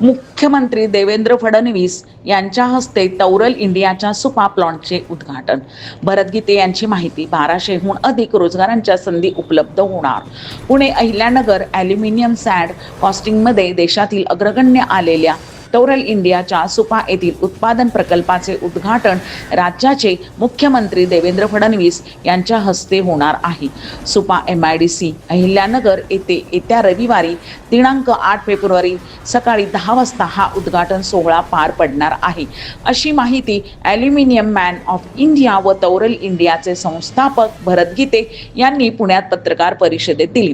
मुख्यमंत्री देवेंद्र फडणवीस यांच्या हस्ते तौरल इंडियाच्या सुपा प्लॉन्टचे उद्घाटन. भरत गीते यांची माहिती बाराशेहून अधिक रोजगारांच्या संधी उपलब्ध होणार. पुणे अहिल्यानगर ॲल्युमिनियम सॅड कॉस्टिंगमध्ये देशातील अग्रगण्य आलेल्या तौरल इंडियाच्या सुपा येथील उत्पादन प्रकल्पाचे उद्घाटन राज्याचे मुख्यमंत्री देवेंद्र फडणवीस यांच्या हस्ते होणार आहे. Supa M I D C Ahilyanagar येथे येत्या रविवारी दिनांक आठ फेब्रुवारी सकाळी दहा वाजता हा उद्घाटन सोहळा पार पडणार आहे. अशी माहिती ॲल्युमिनियम मॅन ऑफ इंडिया व तौरल इंडियाचे संस्थापक भरत गीते यांनी पुण्यात पत्रकार परिषदेत दिली.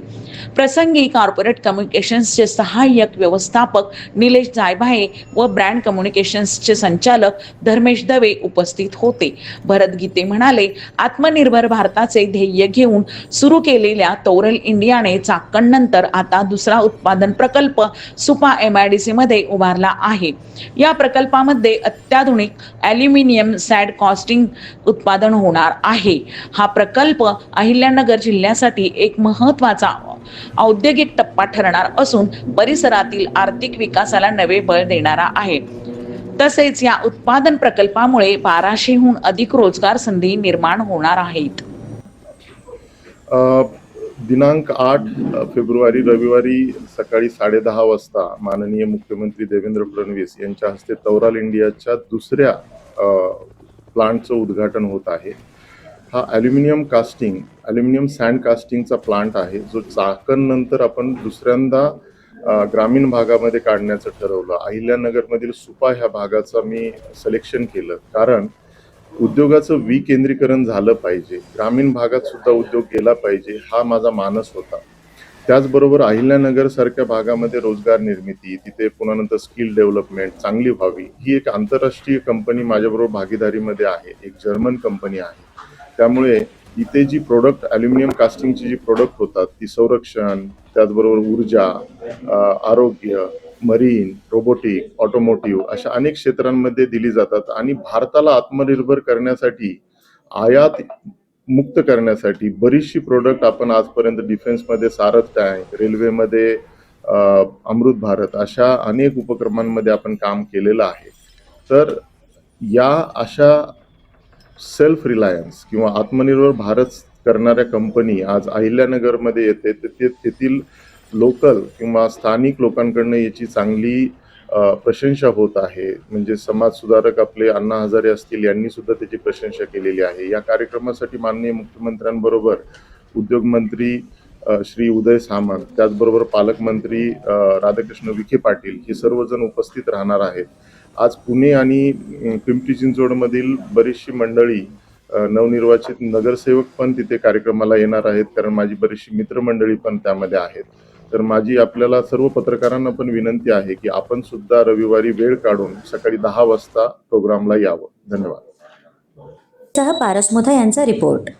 प्रसंगी कॉर्पोरेट कम्युनिकेशन्सचे सहाय्यक व्यवस्थापक निलेश जायभाये व ब्रँड कम्युनिकेशन्सचे संचालक धर्मेश दवे उपस्थित होते. भरत गीते म्हणाले आत्मनिर्भर भारताचे ध्येय घेऊन सुरू केलेल्या तौरल इंडियाने चाकणनंतर आता दुसरा उत्पादन प्रकल्प सुपा एम आय डी सीमध्ये उभारला आहे. या प्रकल्पामध्ये अत्याधुनिक ॲल्युमिनियम सॅड कॉस्टिंग उत्पादन होणार आहे. हा प्रकल्प अहिल्यानगर जिल्ह्यासाठी एक महत्त्वाचा औद्योगिक टप्पा ठरणार असून परिसरातील आर्थिक विकासाला नवे बळ देणारा आहे. तसेच या उत्पादन प्रकल्पामुळे बाराशेहून अधिक रोजगार संधी निर्माण होणार आहेत. दिनांक आठ फेब्रुवारी रविवारी सकाळी साडेदहा वाजता माननीय मुख्यमंत्री देवेंद्र फडणवीस यांच्या हस्ते तौराल इंडियाच्या दुसऱ्या प्लांटचं उद्घाटन होत आहे. हा ॲल्युमिनियम कास्टिंग ॲल्युमिनियम सँड कास्टिंगचा प्लांट आहे जो चाकणनंतर आपण दुसऱ्यांदा ग्रामीण भागामध्ये काढण्याचं ठरवलं. अहिल्यानगरमधील सुपा ह्या भागाचा मी सिलेक्शन केलं. कारण उद्योगाचं विकेंद्रीकरण झालं पाहिजे. ग्रामीण भागात सुद्धा उद्योग गेला पाहिजे हा माझा मानस होता. त्याचबरोबर अहिल्यानगर सारख्या भागामध्ये रोजगार निर्मिती तिथे पुन्हा नंतर स्किल डेव्हलपमेंट चांगली व्हावी ही एक आंतरराष्ट्रीय कंपनी माझ्याबरोबर भागीदारीमध्ये आहे. एक जर्मन कंपनी आहे. त्यामुळे इथे जी प्रोडक्ट ॲल्युमिनियम कास्टिंगची जी प्रोडक्ट होतात ती संरक्षण त्याचबरोबर ऊर्जा आरोग्य मरीन रोबोटिक ऑटोमोटिव्ह अशा अनेक क्षेत्रांमध्ये दिली जातात आणि भारताला आत्मनिर्भर करण्यासाठी आयात मुक्त करण्यासाठी बरीचशी प्रोडक्ट आपण आजपर्यंत डिफेन्समध्ये सारथ टँक रेल्वेमध्ये अमृत भारत अशा अनेक उपक्रमांमध्ये आपण काम केलेलं आहे. तर या अशा सेल्फ रिलायन्स किंवा आत्मनिर्भर भारत करणाऱ्या कंपनी आज अहिल्यानगरमध्ये येते ते तेथील लोकल किंवा स्थानिक लोकांकडनं याची चांगली प्रशंसा होत आहे. म्हणजे समाज सुधारक आपले अण्णा हजारे असतील यांनी सुद्धा त्याची प्रशंसा केलेली आहे. या कार्यक्रमासाठी माननीय मुख्यमंत्र्यांबरोबर उद्योगमंत्री श्री उदय सामंत त्याचबरोबर पालकमंत्री राधाकृष्ण विखे पाटील हे सर्वजण उपस्थित राहणार आहेत. आज पुणे आणि पिंपरी चिंचवडमधील बरीचशी मंडळी नवनिर्वाचित नगरसेवक पण तिथे कार्यक्रमाला येणार आहेत. कारण माझी बरीचशी मित्रमंडळी पण त्यामध्ये आहेत. तर माझी आपल्याला सर्व पत्रकारांना पण विनंती आहे की आपण सुद्धा रविवारी वेळ काढून सकाळी दहा वाजता प्रोग्रामला यावं. धन्यवाद. सह पारसमुथा यांचा रिपोर्ट.